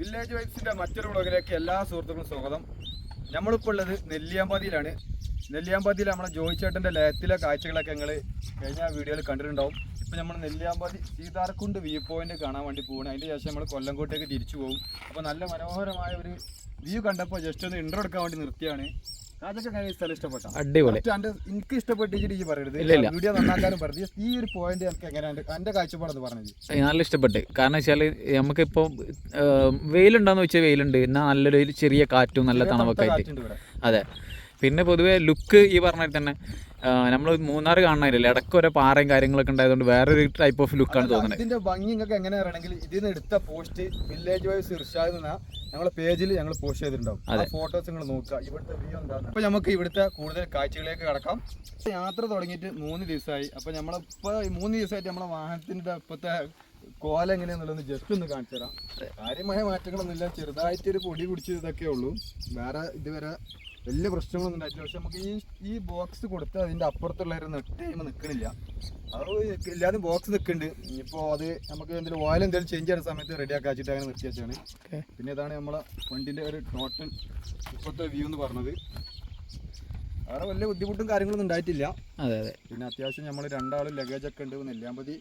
Village വൈഫ്സിന്റെ മറ്റൊരു വ്ളോഗിലേക്ക് എല്ലാ സുഹൃത്തുക്കളും സ്വാഗതം. നമ്മളിപ്പോൾ ഉള്ളത് നെല്ലിയാമ്പതിയിലാണ്. നെല്ലിയാമ്പതിയിൽ നമ്മളെ ജോയി ചേട്ടന്റെ ലയത്തിലെ കാഴ്ചകളൊക്കെ ഞങ്ങൾ കഴിഞ്ഞ വീഡിയോയിൽ കണ്ടിട്ടുണ്ടാവും. ഇപ്പോൾ നമ്മൾ നെല്ലിയാമ്പതി സീതാർക്കുണ്ട് വ്യൂ പോയിന്റ് കാണാൻ വേണ്ടി പോകണം അതിന്റെ ശേഷം നമ്മൾ കൊല്ലംകോട്ടേക്ക് തിരിച്ചു പോകും. അപ്പോൾ നല്ല മനോഹരമായ ഒരു വ്യൂ കണ്ടപ്പോൾ ജസ്റ്റ് ഒന്ന് ഇൻട്രോ എടുക്കാൻ വേണ്ടി നിർത്തിയാണ്. അടിപൊളി. എനിക്ക് ഇഷ്ടപ്പെട്ടിട്ട് ഈ പറയരുത്. വീഡിയോ നന്നാക്കാനും പറഞ്ഞു. ഈ ഒരു പോയിന്റ് എനിക്ക് എങ്ങനെയാണ് എന്റെ കാഴ്ചപ്പാടെന്ന് പറഞ്ഞത്. ഏ, നല്ല ഇഷ്ടപ്പെട്ട്. കാരണം വെച്ചാൽ നമുക്കിപ്പോൾ വെയിലുണ്ടോന്ന് വെച്ചാൽ വെയിലുണ്ട്. എന്നാൽ നല്ലൊരു ചെറിയ കാറ്റും നല്ല തണുപ്പൊക്കെ ആയിട്ട്. അതെ. പിന്നെ പൊതുവേ ലുക്ക് ഈ പറഞ്ഞ തന്നെ നമ്മൾ മൂന്നാർ കാണാനില്ല ഇടയ്ക്ക് ഓരോ പാറയും കാര്യങ്ങളൊക്കെ ഉണ്ടായതുകൊണ്ട് വേറൊരു ടൈപ്പ് ഓഫ് ലുക്കാണ് തോന്നുന്നത്. ഇതിന്റെ ഭംഗി നിങ്ങൾക്ക് എങ്ങനെ അറിയണമെങ്കിൽ ഇതിൽ എടുത്ത പോസ്റ്റ് വില്ലേജ് വൈസ് ഇർഷാദ് എന്ന ഞങ്ങളെ പേജിൽ ഞങ്ങൾ പോസ്റ്റ് ചെയ്തിട്ടുണ്ടാവും. ആ ഫോട്ടോസ് നിങ്ങൾ നോക്കുക. ഇവിടുത്തെ വ്യൂ എന്താണ്? അപ്പൊ നമുക്ക് ഇവിടുത്തെ കൂടുതൽ കാഴ്ചകളിലേക്ക് കടക്കാം. യാത്ര തുടങ്ങിയിട്ട് മൂന്ന് ദിവസമായി. അപ്പൊ നമ്മളിപ്പോ മൂന്ന് ദിവസമായിട്ട് നമ്മളെ വാഹനത്തിന്റെ ഇപ്പത്തെ കോല എങ്ങനെയാന്നുള്ളത് ജസ്റ്റ് ഒന്ന് കാണിച്ചു തരാം. കാര്യമായ മാറ്റങ്ങളൊന്നുമില്ല. ചെറുതായിട്ടൊരു പൊടി പിടിച്ച് ഇതൊക്കെ ഉള്ളൂ. വേറെ ഇതുവരെ വലിയ പ്രശ്നങ്ങളൊന്നും ഉണ്ടായിട്ടില്ല. പക്ഷെ നമുക്ക് ഈ ഈ ബോക്സ് കൊടുത്ത് അതിന്റെ അപ്പുറത്തുള്ള ഒരു നെട്ട് കഴിയുമ്പോൾ നിൽക്കണില്ല അത് എല്ലാവരും ബോക്സ് നിൽക്കുന്നുണ്ട് ഇനിയിപ്പോൾ അത് നമുക്ക് എന്തെങ്കിലും ഓയിൽ എന്തെങ്കിലും ചേഞ്ച് ചെയ്യുന്ന സമയത്ത് റെഡി ആക്കി വെച്ചിട്ട് അങ്ങനെ നിർത്തി വെച്ചാണ്. പിന്നെ ഇതാണ് നമ്മളെ വണ്ടിന്റെ ഒരു ടോട്ടൽ ഇപ്പോഴത്തെ വ്യൂ എന്ന് പറഞ്ഞത്. വേറെ വലിയ ബുദ്ധിമുട്ടും കാര്യങ്ങളൊന്നും ഉണ്ടായിട്ടില്ല. അതെ അതെ. പിന്നെ അത്യാവശ്യം നമ്മൾ രണ്ടാളും ലഗേജ് ഒക്കെ ഉണ്ട്. നെല്ലിയാമ്പതി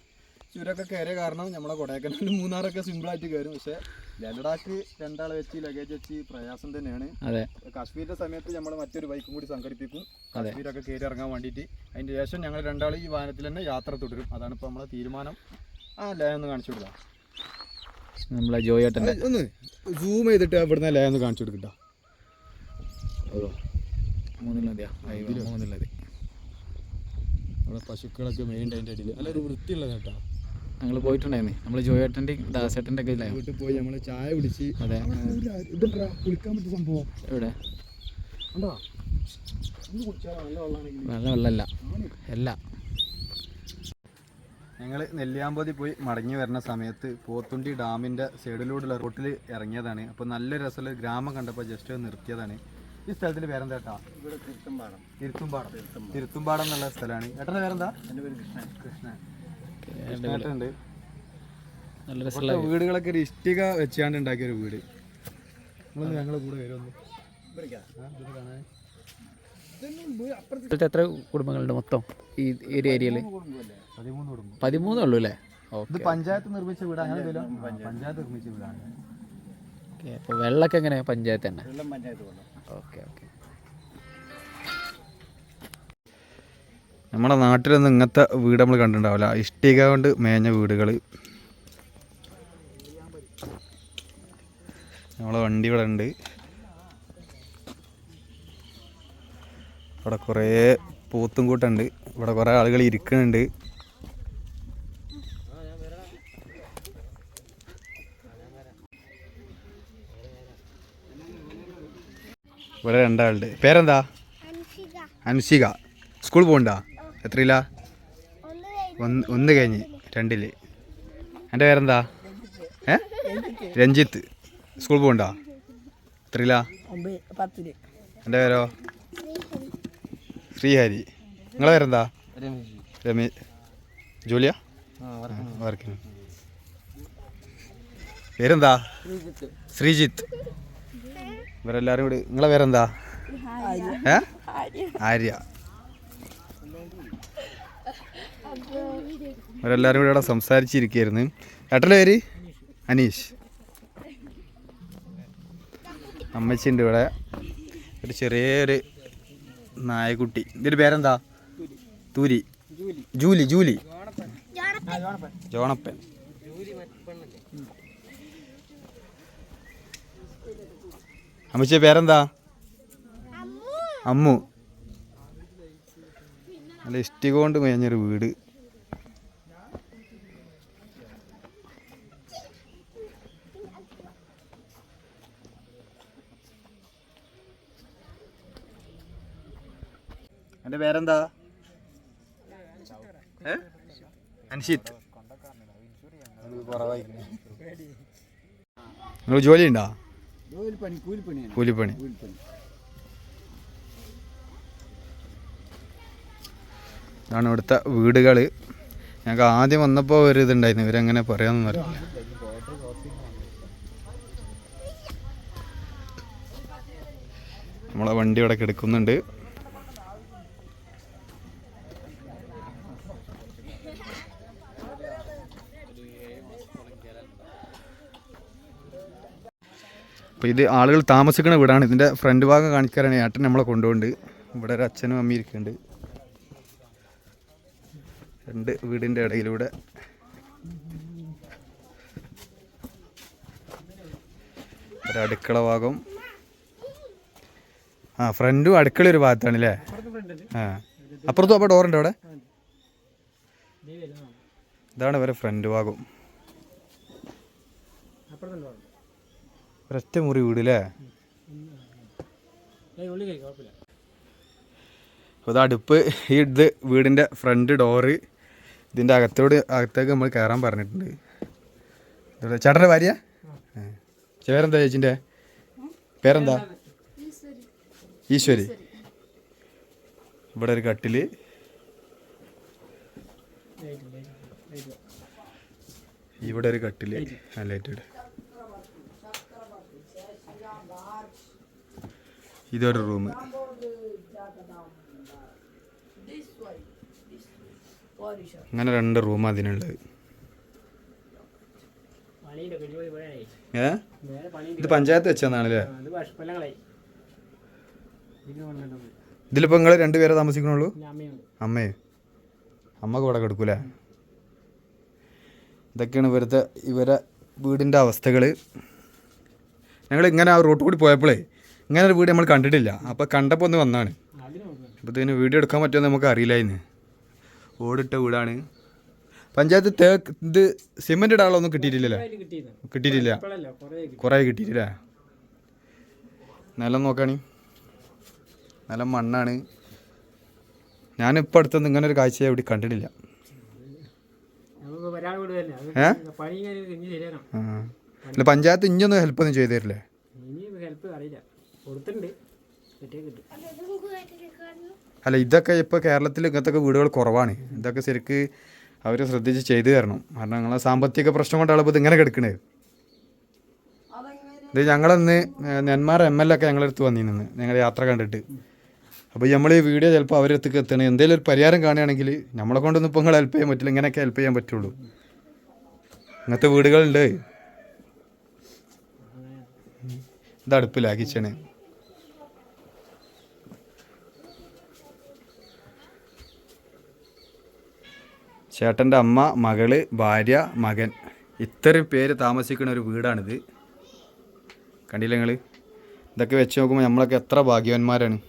ചുരമൊക്കെ കയറിയ കാരണം നമ്മളെ കൊടൈക്കനാലും മൂന്നാറൊക്കെ സിമ്പിളായിട്ട് കയറും പക്ഷെ ലഡാക്ക് രണ്ടാളെ വെച്ച് ലഗേജ് വെച്ച് പ്രയാസം തന്നെയാണ്. അതെ. കാശ്മീരിന്റെ സമയത്ത് നമ്മൾ മറ്റൊരു ബൈക്കും കൂടി സംഘടിപ്പിക്കും. കാശ്മീരൊക്കെ കയറി ഇറങ്ങാൻ വേണ്ടിയിട്ട്. അതിന്റെ ശേഷം ഞങ്ങൾ രണ്ടാൾ ഈ വാഹനത്തിൽ തന്നെ യാത്ര തുടരും. അതാണ് ഇപ്പോൾ നമ്മളെ തീരുമാനം. ആ ലയ ഒന്ന് കാണിച്ചു കൊടുക്കാം. നമ്മളെ ജോയേട്ടന്റെ ഒന്ന് സൂം ചെയ്തിട്ട് ഇവിടുന്ന് ലയ ഒന്ന് കാണിച്ചു കൊടുക്കട്ടോ. മൂന്നിലതിയാ മൂന്നിലതി അവിടെ പശുക്കളൊക്കെ മെയിൻ അതിന്റെ അടിയിൽ നല്ലൊരു വൃത്തിയുള്ളത് കേട്ടോ. ഞങ്ങൾ പോയിട്ടുണ്ടായിരുന്നു. നമ്മൾ ജോയേട്ടന്റെയും ദാസേട്ടന്റെ ഒക്കെ ഇല്ലേ? വീട്ടിൽ പോയി നമ്മൾ ചായ കുടിച്ച് അതെ. കുളിക്കാൻ പറ്റിയ സംഭവം. എവിടെ? നല്ല വെള്ളമല്ല. അല്ല. ഞങ്ങൾ നെല്ലിയാമ്പതി പോയി മടങ്ങി വരുന്ന സമയത്ത് പോത്തുണ്ടി ഡാമിന്റെ സൈഡിലൂടെയുള്ള റോട്ടിൽ ഇറങ്ങിയതാണ്. അപ്പോൾ നല്ല രസമുള്ള ഗ്രാമം കണ്ടപ്പോൾ ജസ്റ്റ് നിർത്തിയതാണ്. ഈ സ്ഥലത്തിന്റെ പേരെന്താ ഏട്ടാ? ഇവിടെ തിരുത്തുംപാടം. തിരുത്തുംപാടം. തിരുത്തുംപാടം. എന്നുള്ള സ്ഥലമാണ്. ഏട്ടന്റെ പേരെന്താ? എന്റെ പേര് കൃഷ്ണൻ. കൃഷ്ണൻ. നല്ല രസമുള്ള വീടുകളൊക്കെ ഒരു ഇഷ്ടിക വെച്ചാണ്ട് ഉണ്ടാക്കിയ ഒരു വീട്. ഞങ്ങളുടെ ഞങ്ങളെ കൂടെ വരുമെന്ന് എത്ര കുടുംബങ്ങളുണ്ട് മൊത്തം ഈ ഒരു ഏരിയയിൽ? പതിമൂന്ന് ഉള്ളൂ അല്ലേ? ഇത് പഞ്ചായത്ത് നിർമ്മിച്ച വീടാണ്? പഞ്ചായത്ത് നിർമ്മിച്ച വീടാണ്. ഓക്കെ അപ്പോൾ വെള്ളമൊക്കെ എങ്ങനെയാണ് പഞ്ചായത്ത് തന്നെ? Okay okay. നമ്മുടെ നാട്ടിലൊന്നും ഇങ്ങനത്തെ വീട് നമ്മൾ കണ്ടിട്ടുണ്ടാവില്ല. ഇഷ്ടിക കൊണ്ട് മേഞ്ഞ വീടുകൾ നമ്മളെ വണ്ടി ഇവിടെ ഉണ്ട്. ഇവിടെ കുറേ പൂത്തും കൂട്ടുണ്ട് ഇവിടെ കുറേ ആളുകൾ ഇരിക്കുന്നുണ്ട്. ഇവിടെ രണ്ടാളുണ്ട്. പേരെന്താ? അനുഷിക സ്കൂൾ പോകണ്ട എത്രയില്ല ഒന്ന് ഒന്ന് കഴിഞ്ഞ് രണ്ടിൽ. എന്റെ പേരെന്താ? ഏ? രഞ്ജിത്ത്. സ്കൂൾ പോകണ്ടോ എത്രയില്ല എന്റെ പേരോ? ശ്രീഹരി. നിങ്ങളെ പേരെന്താ? രമേ ജോലിയാ? വർക്കിന്. പേരെന്താ? ശ്രീജിത്ത്. ഇവരെല്ലാവരും കൂടി നിങ്ങളെ പേരെന്താ? ഏ? ആര്യ. ഇവരെല്ലാരും കൂടെ ഇവിടെ സംസാരിച്ചിരിക്കുകയായിരുന്നു. ഏട്ടന്റെ പേര്? അനീഷ്. അമ്മച്ചിണ്ട് ഇവിടെ. ഒരു ചെറിയൊരു നായക്കുട്ടി. ഇതിന്റെ പേരെന്താ? തൂരി. Julie Julie. ജോണപ്പൻ. അമ്മച്ചിയുടെ പേരെന്താ? അമ്മു. നല്ല ഇഷ്ടിക കൊണ്ട് മേഞ്ഞൊരു വീട്. അതിന്റെ പേരെന്താ? ഏ? അൻഷിത്ത് നിങ്ങൾ ജോലി ഉണ്ടോ കൂലിപ്പണി. ഇതാണ് ഇവിടുത്തെ വീടുകൾ ഞങ്ങൾക്ക് ആദ്യം വന്നപ്പോൾ ഒരു ഇതുണ്ടായിരുന്നു. ഇവരെങ്ങനെ പറയാമെന്ന് പറയാം നമ്മളെ വണ്ടി ഇവിടെ കിടക്കുന്നുണ്ട്. അപ്പോൾ ഇത് ആളുകൾ താമസിക്കുന്ന വീടാണ്. ഇതിന്റെ ഫ്രണ്ട് ഭാഗം കാണിക്കാനാണ് ഏട്ടൻ നമ്മളെ കൊണ്ടുപോണ്ട് ഇവിടെ ഒരു അച്ഛനും അമ്മയും ഇരിക്കുന്നുണ്ട്. രണ്ട് വീടിന്റെ ഇടയിലൂടെ. ഒരു അടുക്കള ഭാഗം. ആ ഫ്രണ്ടും അടുക്കള ഒരു ഭാഗത്താണ് അല്ലേ ആ. അപ്പുറത്തും അപ്പോൾ ഡോറുണ്ട് അവിടെ? ഇതാണ് ഇവരെ ഫ്രണ്ട് ഭാഗം. ഒരൊറ്റ മുറി വീട് അല്ലേ അപ്പോൾ ഇത് അടുപ്പ് ഈ ഇത് വീടിന്റെ ഫ്രണ്ട് ഡോറ് ഇതിന്റെ അകത്തോട് അകത്തേക്ക് നമ്മൾ കയറാൻ പറഞ്ഞിട്ടുണ്ട്. ചേട്ടന്റെ ഭാര്യ. പേരെന്താ ചേച്ചിന്റെ? പേരെന്താ? ഈശ്വരി. ഇവിടെ ഒരു കട്ടിൽ. ഇവിടെ ഒരു കട്ടിൽ. ആ ലൈറ്റ് ഇട് ഇതൊരു റൂം അങ്ങനെ രണ്ട് റൂം അതിനുള്ളത്. ഇത് പഞ്ചായത്ത് വെച്ചതാണല്ലേ ഇതിലിപ്പോ നിങ്ങൾ രണ്ടുപേരെ താമസിക്കണുള്ളൂ? അമ്മേ. അമ്മ കൂടെ കിടക്കൂലേ? ഇതൊക്കെയാണ് ഇവരത്തെ ഇവരെ വീടിന്റെ അവസ്ഥകൾ ഞങ്ങൾ ഇങ്ങനെ ആ റോട്ട് കൂടി പോയപ്പോഴേ ഇങ്ങനെ ഒരു വീട് നമ്മൾ കണ്ടിട്ടില്ല. അപ്പോൾ കണ്ടപ്പോൾ ഒന്ന് വന്നാണ്. അപ്പോൾ ഇതിന് വീഡിയോ എടുക്കാൻ പറ്റുമോ നമുക്ക് അറിയില്ലായിരുന്നു ഓടിട്ട വീടാണ്. പഞ്ചായത്ത് തേക്ക് ഇത് സിമെന്റ് ഇടാളൊന്നും കിട്ടിയിട്ടില്ലല്ലേ? കിട്ടിയിട്ടില്ല. കുറേ കിട്ടിയിട്ടില്ല? നിലം നോക്കാണി. നിലം മണ്ണാണ്. ഞാനിപ്പോൾ അടുത്തൊന്നും ഇങ്ങനെ ഒരു കാഴ്ച ഇവിടെ കണ്ടിട്ടില്ല. ഏ? പണി കഴിഞ്ഞ് ശരിയാക്കണം. ആ. പഞ്ചായത്ത് ഇനിയൊന്നും ഹെൽപ്പ് ഒന്നും ചെയ്തു തരില്ലേ ഹെൽപ്പ് അറിയില്ല. അല്ല ഇതൊക്കെ ഇപ്പോൾ കേരളത്തിൽ ഇങ്ങനത്തെ വീടുകൾ കുറവാണ്. ഇതൊക്കെ ശരിക്ക് അവർ ശ്രദ്ധിച്ച് ചെയ്തു തരണം. കാരണം ഞങ്ങളെ സാമ്പത്തിക പ്രശ്നം കൊണ്ടാണ് ഇപ്പോൾ ഇങ്ങനെ കിടക്കണേ ഇത് ഞങ്ങളന്ന് നെന്മാർ എം എൽ ഒക്കെ ഞങ്ങളടുത്ത് വന്നിരുന്നു ഞങ്ങളുടെ യാത്ര കണ്ടിട്ട്. അപ്പോൾ നമ്മൾ ഈ വീഡിയോ ചിലപ്പോൾ അവരടുത്തേക്ക് എത്തണം. എന്തെങ്കിലും ഒരു പരിഹാരം കാണുകയാണെങ്കിൽ നമ്മളെ കൊണ്ടൊന്നും ഇപ്പോൾ നിങ്ങൾ ഹെൽപ്പ് ചെയ്യാൻ പറ്റില്ല. ഇങ്ങനെയൊക്കെ ഹെൽപ്പ് ചെയ്യാൻ പറ്റുള്ളൂ. ഇങ്ങനത്തെ വീടുകളുണ്ട്. ഇത് അടുപ്പില്ല കിച്ചണ് ചേട്ടന്റെ അമ്മ മകൾ ഭാര്യ മകൻ. ഇത്രയും പേര് താമസിക്കുന്ന ഒരു വീടാണിത്. കണ്ടില്ല നിങ്ങൾ ഇതൊക്കെ വെച്ച് നോക്കുമ്പോൾ നമ്മളൊക്കെ എത്ര ഭാഗ്യവാന്മാരാണ്.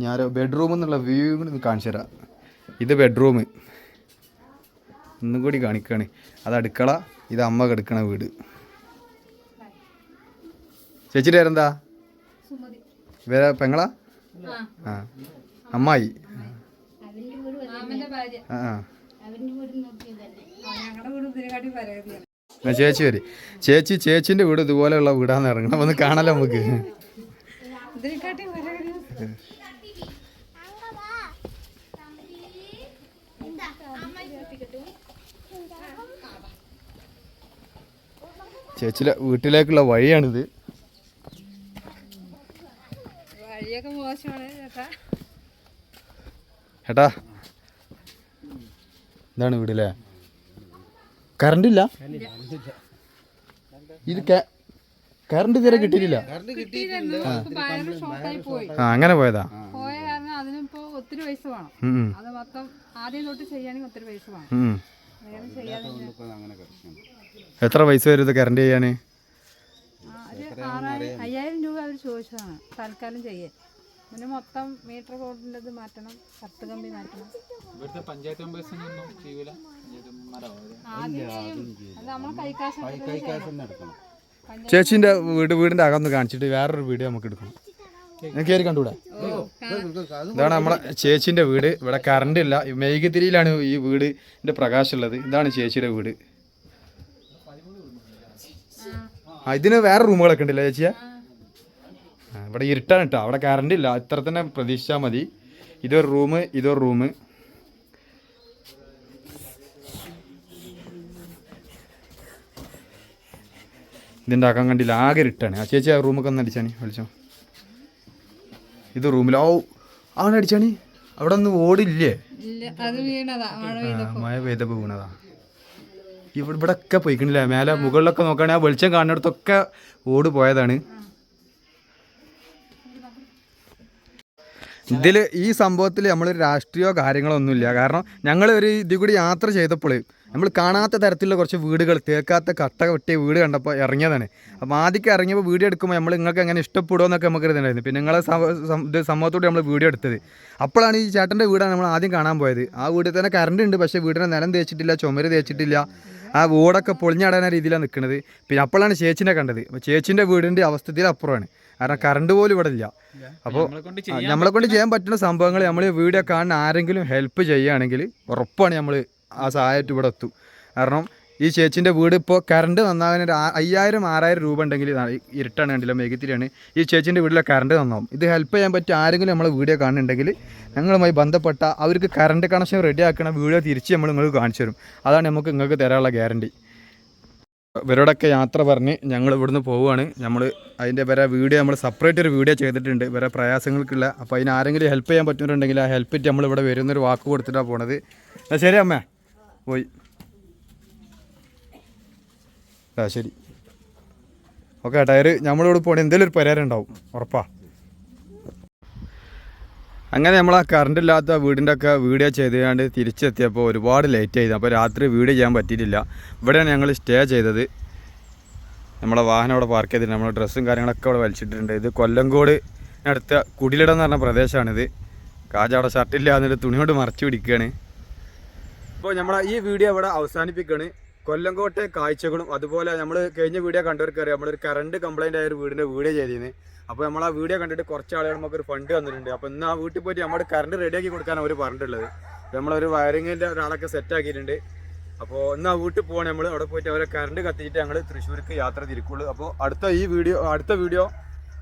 ഞാൻ ബെഡ്റൂം എന്നുള്ള വ്യൂ കൂടി കാണിച്ചു തരാം. ഇത് ബെഡ്റൂം ഒന്നും കൂടി കാണിക്കുകയാണ് അത് അടുക്കള ഇത് അമ്മ കിടക്കണ വീട്. ചേച്ചിയുടെ പേരെന്താ? വേറെ പെങ്ങളാ? ആ. അമ്മായി. ആ ചേച്ചി വരെ. ചേച്ചി ചേച്ചിന്റെ വീട് ഇതുപോലെയുള്ള വീടാന്ന് ഇറങ്ങണം. ഒന്ന് കാണാലോ നമുക്ക്. ചേച്ചിയുടെ വീട്ടിലേക്കുള്ള വഴിയാണിത്. വഴിയൊക്കെ മോശമാണ് ചേട്ടാ. ഏട്ടാ ഇതാണ് വീടല്ലേ കറണ്ട് ഇല്ല ഇത് കറണ്ട് ഇതുവരെ കിട്ടിയിട്ടില്ല. ആ. അങ്ങനെ പോയതാ. പോയ കാരണം അതിനിപ്പോ ഒത്തിരി പൈസ വേണം. ഉം, ഉം, അത് മൊത്തം ആദ്യം തൊട്ട് ചെയ്യുകയാണെങ്കിൽ ഒത്തിരി പൈസ വേണം. ഉം. വേറെ ചെയ്യാതെ എത്ര പൈസ വരും ഇത് കറണ്ട് ചെയ്യാന്? അയ്യായിരം രൂപ അവർ ചോദിച്ചതാണ്. തൽക്കാലം ചെയ്യാൻ. പിന്നെ മൊത്തം മീറ്റർ ബോർഡിന്റെത് മാറ്റണം കത്ത് കമ്പി മാറ്റണം. ഇവിടുത്തെ പഞ്ചായത്ത് മെമ്പേഴ്സിനൊന്നും ചെയ്യൂല. ചേച്ചിന്റെ വീട് വീടിന്റെ അകന്ന് കാണിച്ചിട്ട് വേറൊരു വീഡിയോ നമുക്ക് എടുക്കണം കയറി കണ്ടുകൂടെ ഇതാണ് നമ്മളെ ചേച്ചിന്റെ വീട്. ഇവിടെ കറണ്ട് ഇല്ല. മെയ്കത്തിരിയിലാണ് ഈ വീടിന്റെ പ്രകാശം ഉള്ളത്. ഇതാണ് ചേച്ചിയുടെ വീട്. ആ ഇതിന് വേറെ റൂമുകളൊക്കെ ഉണ്ടല്ലേ ചേച്ചിയാ? ഇവിടെ ഇരുട്ടാണ് കേട്ടോ. അവിടെ കറണ്ട് ഇല്ല. ഇത്ര തന്നെ പ്രതീക്ഷിച്ചാൽ മതി. ഇതൊരു റൂം ഇതൊരു റൂം അകം കണ്ടില്ല. ആകെ ഇരുട്ടാണ്. ആ ചേച്ചി ആ റൂമൊക്കെ ഒന്ന് അടിച്ചാണ് വിളിച്ചോ. ഇത് ഓ ആണ് അടിച്ചാണി അവിടെ ഒന്നും ഓടില്ലേ? മഴ പെയ്തപ്പോൾ വീണതാ. ഇവിടെ ഇവിടെ ഒക്കെ പോയിക്കണില്ല? മേലെ മുകളിലൊക്കെ നോക്കുകയാണെങ്കിൽ ആ വെളിച്ചം കാണുന്നിടത്തൊക്കെ ഓട് പോയതാണ്. ഇതിൽ ഈ സംഭവത്തിൽ നമ്മൾ രാഷ്ട്രീയമോ കാര്യങ്ങളോ ഒന്നുമില്ല. കാരണം ഞങ്ങൾ ഒരു ഇതിൽ കൂടി യാത്ര ചെയ്തപ്പോൾ നമ്മൾ കാണാത്ത തരത്തിലുള്ള കുറച്ച് വീടുകൾ തേക്കാത്ത കട്ട കെട്ടിയ വീട് കണ്ടപ്പോൾ ഇറങ്ങിയതാണ്. അപ്പോൾ ആദ്യമൊക്കെ ഇറങ്ങിയപ്പോൾ വീഡിയോ എടുക്കുമ്പോൾ നമ്മൾ നിങ്ങൾക്ക് എങ്ങനെ ഇഷ്ടപ്പെടുമോ എന്നൊക്കെ നമുക്ക് ഇതുണ്ടായിരുന്നു. പിന്നെ നിങ്ങളെ ഇത് സംഭവത്തോടെ നമ്മൾ വീഡിയോ എടുത്തത്. അപ്പോഴാണ് ഈ ചേട്ടന്റെ വീടാണ് നമ്മൾ ആദ്യം കാണാൻ പോയത്. ആ വീട്ടിൽ തന്നെ കറണ്ട് ഉണ്ട് പക്ഷേ വീടിനെ നിലം തേച്ചിട്ടില്ല ചുമര് തേച്ചിട്ടില്ല. ആ ഓടൊക്കെ പൊളിഞ്ഞാടാന രീതിയിലാണ് നിൽക്കുന്നത് പിന്നെ അപ്പോഴാണ് ചേച്ചിനെ കണ്ടത്. അപ്പോൾ ചേച്ചിന്റെ വീടിന്റെ അവസ്ഥത്തിൽ അപ്പുറമാണ് കാരണം കറണ്ട് പോലും ഇവിടെ ഇല്ല. അപ്പോൾ നമ്മളെ കൊണ്ട് ചെയ്യാൻ പറ്റുന്ന സംഭവങ്ങൾ നമ്മൾ വീഡിയോ കാണുന്ന ആരെങ്കിലും ഹെൽപ്പ് ചെയ്യുകയാണെങ്കിൽ ഉറപ്പാണ് നമ്മൾ ആ സഹായമായിട്ട് ഇവിടെ എത്തും. കാരണം ഈ ചേച്ചിന്റെ വീട് ഇപ്പോൾ കറണ്ട് നന്നാകാൻ ഒരു അയ്യായിരം ആറായിരം രൂപ ഉണ്ടെങ്കിൽ ഇരുട്ടാണ് കണ്ടില്ല മേഘത്തിലാണ് ഈ ചേച്ചിന്റെ വീട്ടിലെ കറണ്ട് നന്നാവും. ഇത് ഹെൽപ്പ് ചെയ്യാൻ പറ്റിയ ആരെങ്കിലും നമ്മൾ വീഡിയോ കാണുന്നുണ്ടെങ്കിൽ ഞങ്ങളുമായി ബന്ധപ്പെട്ട അവർക്ക് കറണ്ട് കണക്ഷൻ റെഡി ആക്കണ വീഡിയോ തിരിച്ച് നമ്മൾ നിങ്ങൾക്ക് കാണിച്ചു തരും. അതാണ് നമുക്ക് നിങ്ങൾക്ക് തരാനുള്ള ഗ്യാരണ്ടി ഇവരോടൊക്കെ യാത്ര പറഞ്ഞ് ഞങ്ങൾ ഇവിടുന്ന് പോവുകയാണ്. നമ്മൾ അതിന്റെ വരെ വീഡിയോ നമ്മൾ സെപ്പറേറ്റ് ഒരു വീഡിയോ ചെയ്തിട്ടുണ്ട്. വരെ പ്രയാസങ്ങൾക്കുള്ള. അപ്പോൾ അതിന് ആരെങ്കിലും ഹെൽപ്പ് ചെയ്യാൻ പറ്റുന്നുണ്ടെങ്കിൽ ആ ഹെൽപ്പ് നമ്മൾ ഇവിടെ വരുന്നൊരു വാക്ക് കൊടുത്തിട്ടാണ് പോണത്. എന്നാൽ ശരി അമ്മേ. പോയി. ആ ശരി. ഓക്കെ ടയർ നമ്മളിവിടെ പോകണേ എന്തെങ്കിലും ഒരു പരിഹാരം ഉണ്ടാവും. ഉറപ്പാ. അങ്ങനെ നമ്മൾ ആ കറണ്ട് ഇല്ലാത്ത വീടിന്റെ ഒക്കെ വീഡിയോ ചെയ്തുകൊണ്ട് തിരിച്ചെത്തിയപ്പോൾ ഒരുപാട് ലേറ്റ് ആയി. അപ്പോൾ രാത്രി വീഡിയോ ചെയ്യാൻ പറ്റിയിട്ടില്ല. ഇവിടെയാണ് ഞങ്ങൾ സ്റ്റേ ചെയ്തത്. നമ്മളെ വാഹനം അവിടെ പാർക്ക് ചെയ്തിട്ടുണ്ട് നമ്മുടെ ഡ്രസ്സും കാര്യങ്ങളൊക്കെ അവിടെ വലിച്ചിട്ടുണ്ട് ഇത് കൊല്ലംകോട് അടുത്ത കുടിലിടം എന്ന് പറഞ്ഞ പ്രദേശമാണിത്. കാജ അവിടെ ഷർട്ടില്ല എന്നിട്ട് തുണി കൊണ്ട് മറച്ചു പിടിക്കുകയാണ്. അപ്പോൾ നമ്മളെ ഈ വീഡിയോ ഇവിടെ അവസാനിപ്പിക്കുകയാണ്. കൊല്ലംകോട്ടെ കാഴ്ചകളും അതുപോലെ നമ്മൾ കഴിഞ്ഞ വീഡിയോ കണ്ടവർക്കറിയാം. നമ്മളൊരു കറണ്ട് കംപ്ലൈന്റ് ആയ ഒരു വീടിന്റെ വീഡിയോ ചെയ്തിരുന്നു അപ്പോൾ നമ്മൾ ആ വീഡിയോ കണ്ടിട്ട് കുറച്ച് ആളുകൾ നമുക്ക് ഒരു ഫണ്ട് തന്നിട്ടുണ്ട്. അപ്പോൾ ഇന്ന് ആ വീട്ടിൽ പോയിട്ട് നമ്മുടെ കറണ്ട് റെഡിയാക്കി കൊടുക്കാൻ അവർ പറഞ്ഞിട്ടുള്ളത്. നമ്മൾ നമ്മളൊരു വയറിങ്ങിന്റെ ഒരാളൊക്കെ സെറ്റ് ആക്കിയിട്ടുണ്ട്. അപ്പോൾ ഇന്ന് ആ വീട്ടിൽ പോകണം നമ്മൾ അവിടെ പോയിട്ട് അവരെ കറണ്ട് കത്തിയിട്ട് ഞങ്ങൾ തൃശ്ശൂർക്ക് യാത്ര തിരിക്കുള്ളൂ. അപ്പോൾ അടുത്ത ഈ വീഡിയോ അടുത്ത വീഡിയോ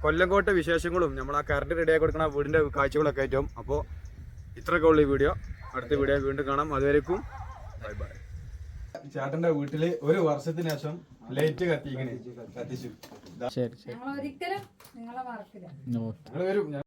കൊല്ലംകോട്ടെ വിശേഷങ്ങളും നമ്മൾ ആ കറണ്ട് റെഡിയാക്കി കൊടുക്കുന്ന ആ വീടിന്റെ കാഴ്ചകളൊക്കെ ആയിട്ടും. അപ്പോൾ ഇത്രയൊക്കെ ഉള്ളൂ ഈ വീഡിയോ അടുത്ത വീഡിയോ വീണ്ടും കാണാം. അതുവരേക്കും ബൈ ബൈ ചേട്ടന്റെ വീട്ടിൽ ഒരു വർഷത്തിന് ശേഷം ലൈറ്റ് കത്തിക്കണേ കത്തിച്ചു. ശരി ശരി. ഞങ്ങൾ വരും.